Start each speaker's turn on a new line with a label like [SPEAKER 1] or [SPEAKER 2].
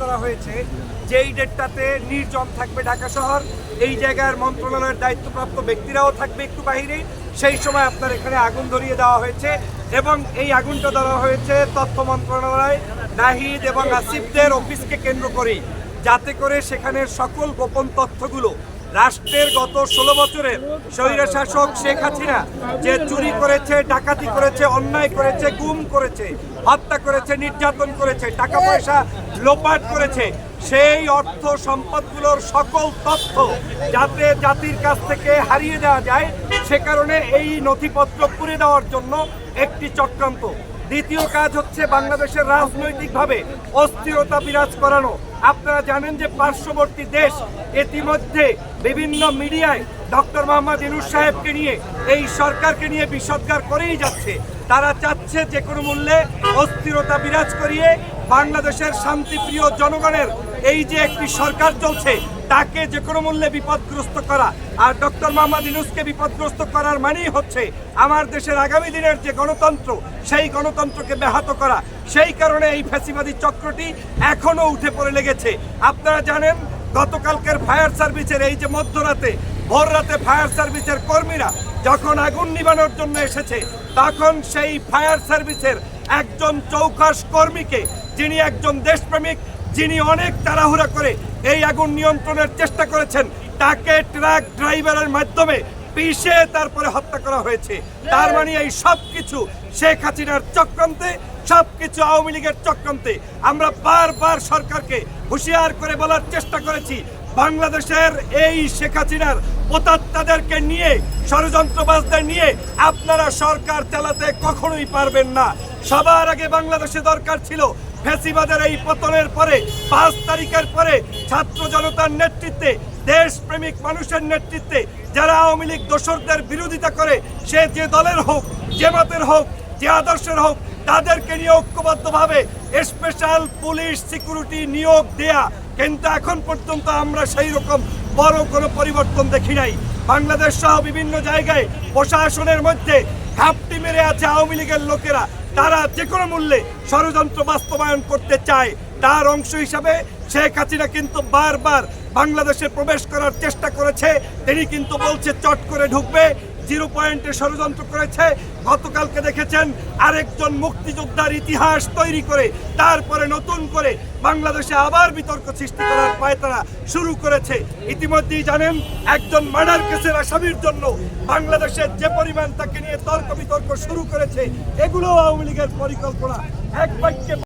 [SPEAKER 1] করা হয়েছে, যেই ডেটটাতে নির্জন থাকবে ঢাকা শহর, এই জায়গার মন্ত্রণালয়ের দায়িত্বপ্রাপ্ত ব্যক্তিরাও থাকবে একটু বাহিরে। সেই সময় আপনার এখানে আগুন ধরিয়ে দেওয়া হয়েছে এবং এই আগুনটা দেওয়া হয়েছে তথ্য মন্ত্রণালয়, নাহিদ এবং আসিফদের অফিসকে কেন্দ্র করে যাতে করে সেখানের সকল গোপন তথ্যগুলো রাষ্ট্রের গত ষোলো বছরের স্বৈরশাসক শেখ হাসিনা যে চুরি করেছে, ডাকাতি করেছে, অন্যায় করেছে, গুম করেছে, হত্যা করেছে, নির্যাতন করেছে, টাকা পয়সা লোপাট করেছে। সেই অর্থ সম্পদগুলোর সকল তথ্য যাতে জাতির কাছ থেকে হারিয়ে দেওয়া যায়, সে কারণে এই নথিপত্র পুড়ে দেওয়ার জন্য একটি চক্রান্ত। দ্বিতীয় কাজ হচ্ছে বাংলাদেশের রাজনৈতিকভাবে অস্থিরতা বিরাজ করানো। আপনারা জানেন যে পার্শ্ববর্তী দেশ ইতিমধ্যে বিভিন্ন মিডিয়ায় ডক্টর মোহাম্মদ ইনুস সাহেবকে নিয়ে, এই সরকারকে নিয়ে বিষদগার করেই যাচ্ছে। তারা চাচ্ছে যে কোনো মূল্যে অস্থিরতা বিরাজ করিয়ে বাংলাদেশের শান্তিপ্রিয় জনগণের এই যে একটি সরকার চলছে, তাকে যে কোনো মূল্যে বিপদগ্রস্ত করা, আর ডক্টর মোহাম্মদ ইনুসকে বিপদগ্রস্ত করার মানেই হচ্ছে আমার দেশের আগামী দিনের যে গণতন্ত্র, সেই গণতন্ত্রকে ব্যাহত করা। সেই কারণে এই ফ্যাসিবাদী চক্রটি এখনও উঠে পড়ে লেগেছে। আপনারা জানেন, গতকালকের ফায়ার সার্ভিসের এই যে মধ্যরাতে ভোর রাতে ফায়ার সার্ভিসের কর্মীরা যখন আগুন নিবানোর জন্য এসেছে, তখন সেই ফায়ার সার্ভিসের একজন চৌখাস কর্মীকে যিনি একজন দেশপ্রেমিক, যিনি অনেক তাড়াহুড়া করে এই আগুন নিয়ন্ত্রণের চেষ্টা করেছেন, তাকে ট্রাক ড্রাইভারের মাধ্যমে পিষে তারপরে হত্যা করা হয়েছে। তার মানে এই সব কিছু শেখ হাসিনার চক্রান্তে সব কিছু আওয়ামী লীগের চক্রান্তে। আমরা বারবার সরকারকে হুঁশিয়ার করে বলার চেষ্টা করেছি, বাংলাদেশের এই শেখ হাসিনার প্রতাত্তাদেরকে নিয়ে, ষড়যন্ত্রবাজদের নিয়ে আপনারা সরকার চালাতে কখনোই পারবেন না। সবার আগে বাংলাদেশে দরকার ছিল ফ্যাসিবাদের এই পতনের পরে, পাঁচ তারিখের পরে ছাত্র জনতার নেতৃত্বে, দেশপ্রেমিক মানুষের নেতৃত্বে, যারা আওয়ামী লীগ দোসরদের বিরোধিতা করে, সে যে দলের হোক, যে মতের হোক, যে আদর্শের হোক, তাদেরকে নিয়ে ঐক্যবদ্ধভাবে স্পেশাল পুলিশ সিকিউরিটি নিয়োগ দেয়া কিন্তু এখন পর্যন্ত আমরা সেই রকম বড় কোনো পরিবর্তন দেখি নাই। বাংলাদেশ সহ বিভিন্ন জায়গায় প্রশাসনের মধ্যে ঘাপটি মেরে আছে আওয়ামী লীগের লোকেরা। তারা যে কোনো মূল্যে ষড়যন্ত্র বাস্তবায়ন করতে চায়, তার অংশ হিসাবে শেখ হাসিনা কিন্তু বারবার বাংলাদেশে প্রবেশ করার চেষ্টা করেছে। তিনি কিন্তু বলছে, চট করে ঢুকবে। জিরো পয়েন্টে ষড়যন্ত্র করেছে। গতকালকে দেখেছেন আরেকজন মুক্তিযোদ্ধার ইতিহাস তৈরি করে, তারপরে নতুন করে বাংলাদেশে আবার বিতর্ক সৃষ্টি করার পায়তারা শুরু করেছে। ইতিমধ্যেই জানেন, একজন মার্ডার কেসের আসামির জন্য বাংলাদেশের যে পরিমাণ তাকে নিয়ে তর্ক বিতর্ক শুরু করেছে, এগুলো আওয়ামী লীগের পরিকল্পনা। এক বাক্যে